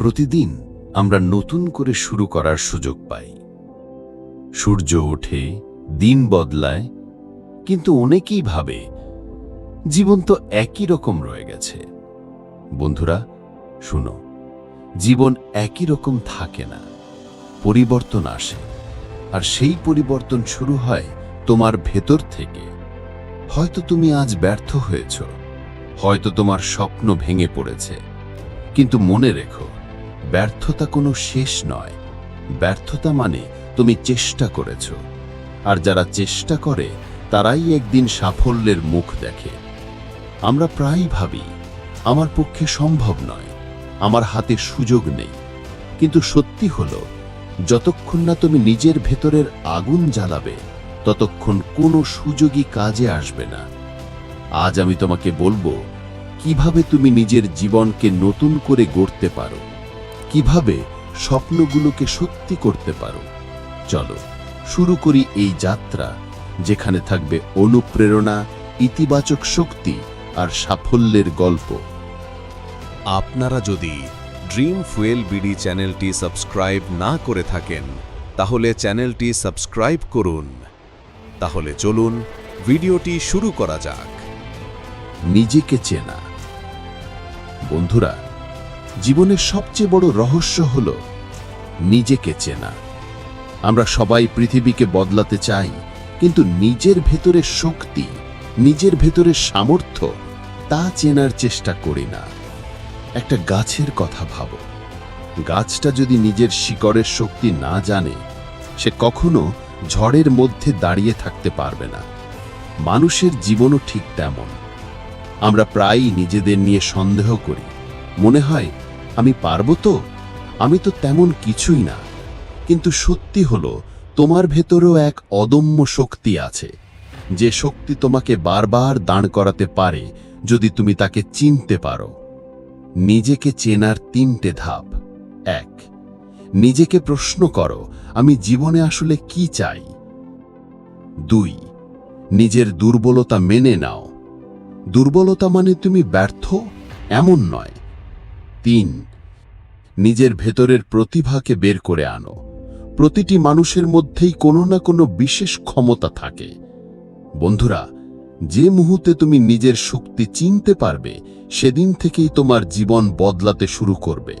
প্রতিদিন আমরা নতুন করে শুরু করার সুযোগ পাই। সূর্য ওঠে, দিন বদলায়, কিন্তু অনেকেই ভাবে জীবন তো একই রকম রয়ে গেছে। বন্ধুরা, শুনো, জীবন একই রকম থাকে না, পরিবর্তন আসে, আর সেই পরিবর্তন শুরু হয় তোমার ভেতর থেকে। হয়তো তুমি আজ ব্যর্থ হয়েছ, হয়তো তোমার স্বপ্ন ভেঙে পড়েছে, কিন্তু মনে রেখো ব্যর্থতা কোনো শেষ নয়। ব্যর্থতা মানে তুমি চেষ্টা করেছ। আর যারা চেষ্টা করে, তারাই একদিন সাফল্যের মুখ দেখে। আমরা প্রায়ই ভাবি, আমার পক্ষে সম্ভব নয়, আমার হাতে সুযোগ নেই। কিন্তু সত্যি হল, যতক্ষণ না তুমি নিজের ভেতরের আগুন জ্বালাবে, ততক্ষণ কোনো সুযোগই কাজে আসবে না। আজ আমি তোমাকে বলব, কীভাবে তুমি নিজের জীবনকে নতুন করে গড়তে পারো। কীভাবে স্বপ্নগুলোকে সত্যি করতে পারো? চলো, শুরু করি এই যাত্রা, যেখানে থাকবে অনুপ্রেরণা, ইতিবাচক শক্তি আর সাফল্যের গল্প। আপনারা যদি ড্রিম ফুয়েল বিডি চ্যানেলটি সাবস্ক্রাইব না করে থাকেন, তাহলে চ্যানেলটি সাবস্ক্রাইব করুন। তাহলে চলুন, ভিডিওটি শুরু করা যাক। নিজেকে চেনা। বন্ধুরা জীবনের সবচেয়ে বড় রহস্য হল নিজেকে চেনা। আমরা সবাই পৃথিবীকে বদলাতে চাই, কিন্তু নিজের ভেতরের শক্তি, নিজের ভেতরের সামর্থ্য, তা চেনার চেষ্টা করি না। একটা গাছের কথা ভাবো। গাছটা যদি নিজের শিকড়ের শক্তি না জানে, সে কখনো ঝড়ের মধ্যে দাঁড়িয়ে থাকতে পারবে না। মানুষের জীবনও ঠিক তেমন। আমরা প্রায়ই নিজেদের নিয়ে সন্দেহ করি। মনে হয়, আমি পারব তো? আমি তো তেমন কিছুই না। কিন্তু সত্যি হলো, তোমার ভেতরেও এক অদম্য শক্তি আছে। যে শক্তি তোমাকে বারবার দাঁড় করাতে পারে যদি তুমি তাকে চিনতে পারো। নিজেকে চেনার তিনটে ধাপ। এক, নিজেকে প্রশ্ন করো, আমি জীবনে আসলে কি চাই? দুই, নিজের দুর্বলতা মেনে নাও। দুর্বলতা মানে তুমি ব্যর্থ? এমন নয়। তিন নিজের ভেতরের প্রতিভাকে বের করে আনো। প্রতিটি মানুষের মধ্যেই কোনো না কোনো বিশেষ ক্ষমতা থাকে। বন্ধুরা, যে মুহূর্তে তুমি নিজের শক্তি চিনতে পারবে, সেদিন থেকেই তোমার জীবন বদলাতে শুরু করবে।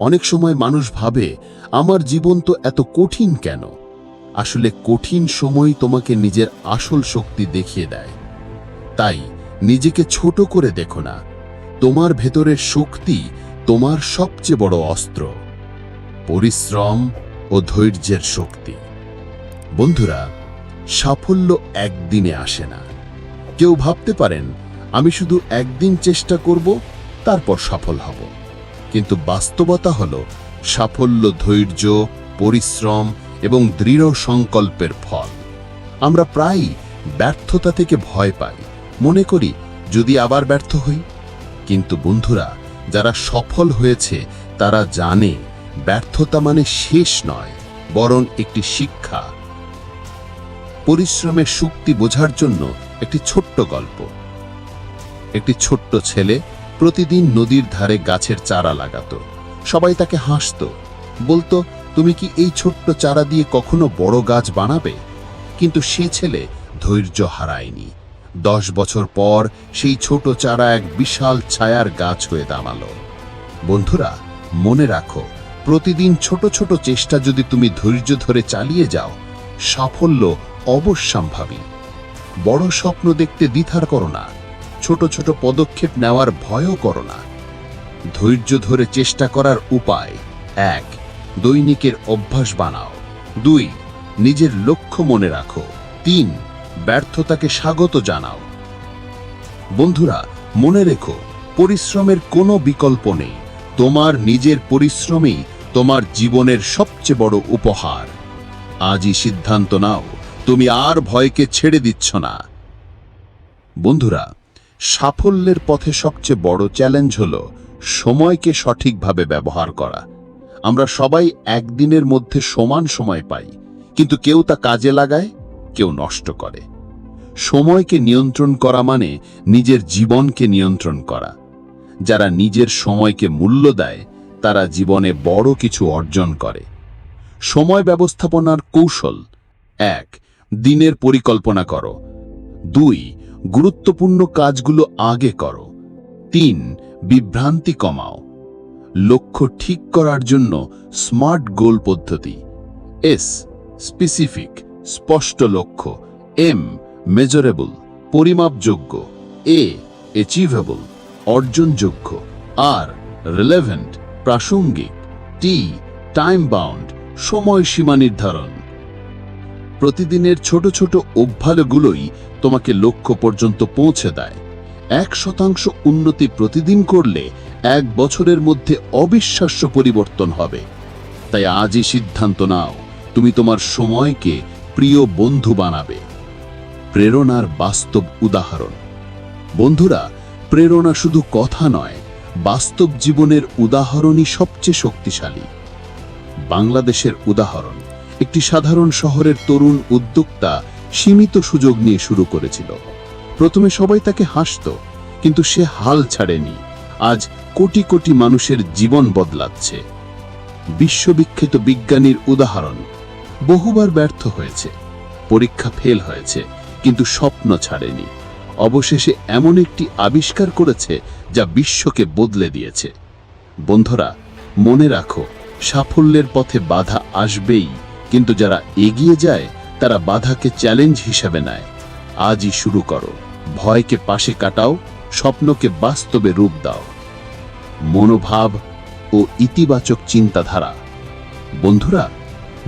অনেক সময় মানুষ ভাবে, আমার জীবন তো এত কঠিন কেন? আসলে কঠিন সময় তোমাকে নিজের আসল শক্তি দেখিয়ে দেয়। তাই নিজেকে ছোট করে দেখো না। তোমার ভেতরের শক্তি তোমার সবচেয়ে বড় অস্ত্র, পরিশ্রম ও ধৈর্যের শক্তি। বন্ধুরা, সাফল্য একদিনে আসে না। কেউ ভাবতে পারেন, আমি শুধু একদিন চেষ্টা করব, তারপর সফল হব। কিন্তু বাস্তবতা হল, সাফল্য, ধৈর্য, পরিশ্রম এবং দৃঢ় সংকল্পের ফল। আমরা প্রায়ই ব্যর্থতা থেকে ভয় পাই। মনে করি, যদি আবার ব্যর্থ হই কিন্তু বন্ধুরা, যারা সফল হয়েছে, তারা জানে ব্যর্থতা মানে শেষ নয়, বরং একটি শিক্ষা। পরিশ্রমের শক্তি বোঝার জন্য একটি ছোট্ট গল্প। একটি ছোট্ট ছেলে প্রতিদিন নদীর ধারে গাছের চারা লাগাতো। সবাই তাকে হাসত, বলতো, তুমি কি এই ছোট্ট চারা দিয়ে কখনো বড় গাছ বানাবে? কিন্তু সে ছেলে ধৈর্য হারায়নি। দশ বছর পর সেই ছোট চারা এক বিশাল ছায়ার গাছ হয়ে দাঁড়াল। বন্ধুরা, মনে রাখো, প্রতিদিন ছোট ছোট চেষ্টা যদি তুমি ধৈর্য ধরে চালিয়ে যাও, সাফল্য অবশ্যম্ভাবী। বড় স্বপ্ন দেখতে দ্বিধার করো না, ছোট ছোট পদক্ষেপ নেওয়ার ভয়ও করো না। ধৈর্য ধরে চেষ্টা করার উপায় এক, দৈনিকের অভ্যাস বানাও। দুই, নিজের লক্ষ্য মনে রাখো। তিন ব্যর্থতাকে স্বাগত জানাও। বন্ধুরা, মনে রেখো, পরিশ্রমের কোনো বিকল্প নেই। তোমার নিজের পরিশ্রমই তোমার জীবনের সবচেয়ে বড় উপহার। আজই সিদ্ধান্ত নাও, তুমি আর ভয়কে ছেড়ে দিচ্ছ না। বন্ধুরা, সাফল্যের পথে সবচেয়ে বড় চ্যালেঞ্জ হল সময়কে সঠিকভাবে ব্যবহার করা। আমরা সবাই একদিনের মধ্যে সমান সময় পাই, কিন্তু কেউ তা কাজে লাগায় কেউ নষ্ট করে। সময়কে নিয়ন্ত্রণ করা মানে নিজের জীবনকে নিয়ন্ত্রণ করা। যারা নিজের সময়কে মূল্য দেয়, তারা জীবনে বড় কিছু অর্জন করে। সময় ব্যবস্থাপনার কৌশল। এক, দিনের পরিকল্পনা করো। দুই, গুরুত্বপূর্ণ কাজগুলো আগে করো। তিন, বিভ্রান্তি কমাও। লক্ষ্য ঠিক করার জন্য স্মার্ট গোল পদ্ধতি। এস স্পেসিফিক স্পষ্ট লক্ষ্য। এম মেজারেবল পরিমাপযোগ্য। এ অ্যাচিভেবল অর্জনযোগ্য। আর রিলেভেন্ট প্রাসঙ্গিক। টি টাইম বাউন্ড সময়সীমা নির্ধারণ। প্রতিদিনের ছোট ছোট অভ্যালগুলোই তোমাকে লক্ষ্য পর্যন্ত পৌঁছে দেয়। এক শতাংশ উন্নতি প্রতিদিন করলে এক বছরের মধ্যে অবিশ্বাস্য পরিবর্তন হবে। তাই আজই সিদ্ধান্ত নাও, তুমি তোমার সময়কে প্রিয় বন্ধু বানাবে। প্রেরণার বাস্তব উদাহরণ। বন্ধুরা, প্রেরণা শুধু কথা নয়, বাস্তব জীবনের উদাহরণই সবচেয়ে শক্তিশালী। বাংলাদেশের উদাহরণ, একটি সাধারণ শহরের তরুণ উদ্যোক্তা সীমিত সুযোগ নিয়ে শুরু করেছিল। প্রথমে সবাই তাকে হাসত, কিন্তু সে হাল ছাড়েনি। আজ কোটি কোটি মানুষের জীবন বদলাচ্ছে। বিশ্ববিখ্যাত বিজ্ঞানীর উদাহরণ বহুবার ব্যর্থ হয়েছে। পরীক্ষা ফেল হয়েছে, কিন্তু স্বপ্ন ছাড়েনি। অবশেষে এমন একটি আবিষ্কার করেছে যা বিশ্বকে বদলে দিয়েছে। বন্ধুরা, মনে রাখো, সাফল্যের পথে বাধা আসবেই, কিন্তু যারা এগিয়ে যায়, তারা বাধাকে চ্যালেঞ্জ হিসেবে নেয়। আজই শুরু করো। ভয়কে পাশে কাটাও, স্বপ্নকে বাস্তবে রূপ দাও। মনোভাব ও ইতিবাচক চিন্তাধারা। বন্ধুরা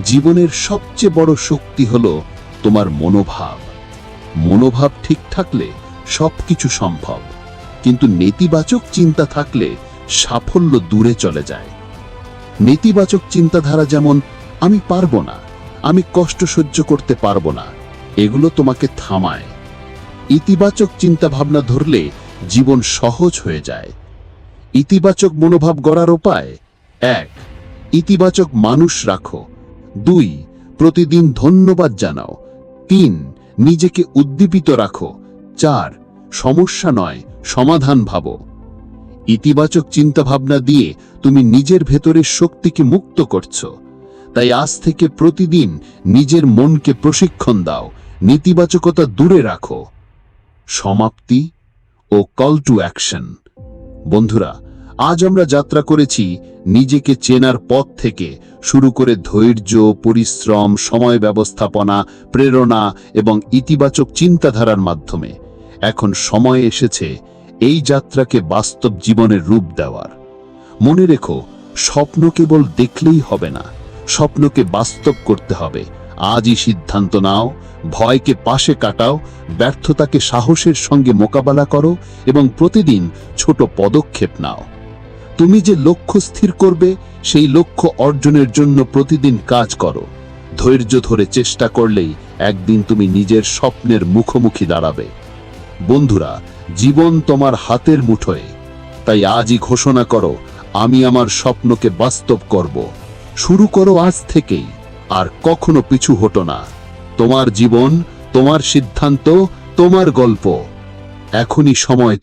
জীবনের সবচেয়ে বড় শক্তি হল তোমার মনোভাব। মনোভাব ঠিক থাকলে সবকিছু সম্ভব, কিন্তু নেতিবাচক চিন্তা থাকলে সাফল্য দূরে চলে যায়। নেতিবাচক চিন্তাধারা যেমন, আমি পারব না, আমি কষ্ট সহ্য করতে পারব না এগুলো তোমাকে থামায়। ইতিবাচক চিন্তাভাবনা ধরলে জীবন সহজ হয়ে যায়। ইতিবাচক মনোভাব গড়ার উপায়, এক, ইতিবাচক মানুষ রাখো। দুই, প্রতিদিন ধন্যবাদ জানাও। তিন, নিজেকে উদ্দীপিত রাখো। চার, সমস্যা নয়, সমাধান ভাবো। ইতিবাচক চিন্তাভাবনা দিয়ে তুমি নিজের ভেতরের শক্তিকে মুক্ত করছ। তাই আজ থেকে প্রতিদিন নিজের মনকে প্রশিক্ষণ দাও, নেতিবাচকতা দূরে রাখো। সমাপ্তি ও কল টু অ্যাকশন বন্ধুরা আজ আমরা যাত্রা করেছি নিজেকে চেনার পথ থেকে শুরু করে ধৈর্য, পরিশ্রম, সময় ব্যবস্থাপনা, প্রেরণা এবং ইতিবাচক চিন্তাধারার মাধ্যমে। এখন সময় এসেছে এই যাত্রাকে বাস্তব জীবনের রূপ দেওয়ার। মনে রেখো, স্বপ্ন কেবল দেখলেই হবে না, স্বপ্নকে বাস্তব করতে হবে। আজই সিদ্ধান্ত নাও, ভয়কে পাশে কাটাও, ব্যর্থতাকে সাহসের সঙ্গে মোকাবেলা করো এবং প্রতিদিন ছোট পদক্ষেপ নাও। তুমি যে লক্ষ্য স্থির করবে, সেই লক্ষ্য অর্জনের জন্য প্রতিদিন কাজ করো। ধৈর্য ধরে চেষ্টা করলেই একদিন তুমি নিজের স্বপ্নের মুখোমুখি দাঁড়াবে। বন্ধুরা, জীবন তোমার হাতের মুঠোয়। তাই আজই ঘোষণা করো, আমি আমার স্বপ্নকে বাস্তব করব। শুরু করো আজ থেকেই, আর কখনো পিছু হটো না। তোমার জীবন, তোমার সিদ্ধান্ত, তোমার গল্প। এখনই সময়